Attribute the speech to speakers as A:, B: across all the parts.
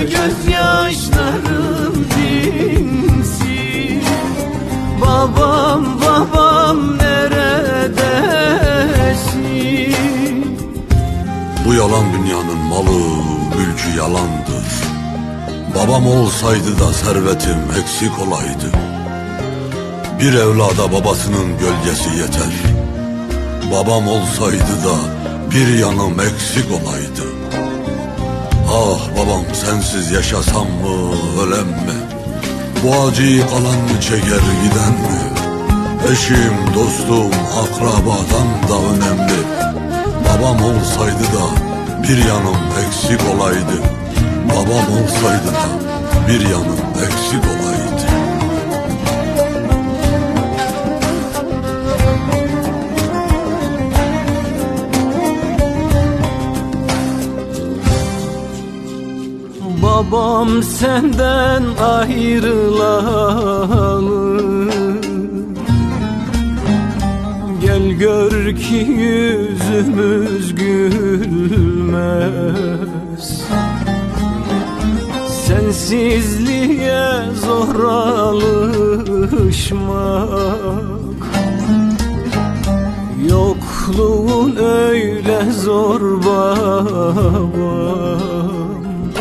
A: gözyaşlarım dinsin Babam babam neredesin
B: Bu yalan dünyanın malı, mülkü yalandır. Babam olsaydı da servetim eksik olaydı. Bir evlada babasının gölgesi yeter. Babam olsaydı da bir yanım eksik olaydı. Sensiz yaşasam mı, ölem mi? Bu acıyı alan mı çeker giden mi? Eşim, dostum, akrabadan da önemli. Babam olsaydı da bir yanım eksik olaydı. Babam olsaydı da bir yanım eksik olaydı.
A: Babam senden ayrılalı. Gel gör ki yüzümüz gülmez. Sensizliğe zor alışmak. Yokluğun öyle zor babam Ah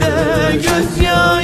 A: de gözyaşlarım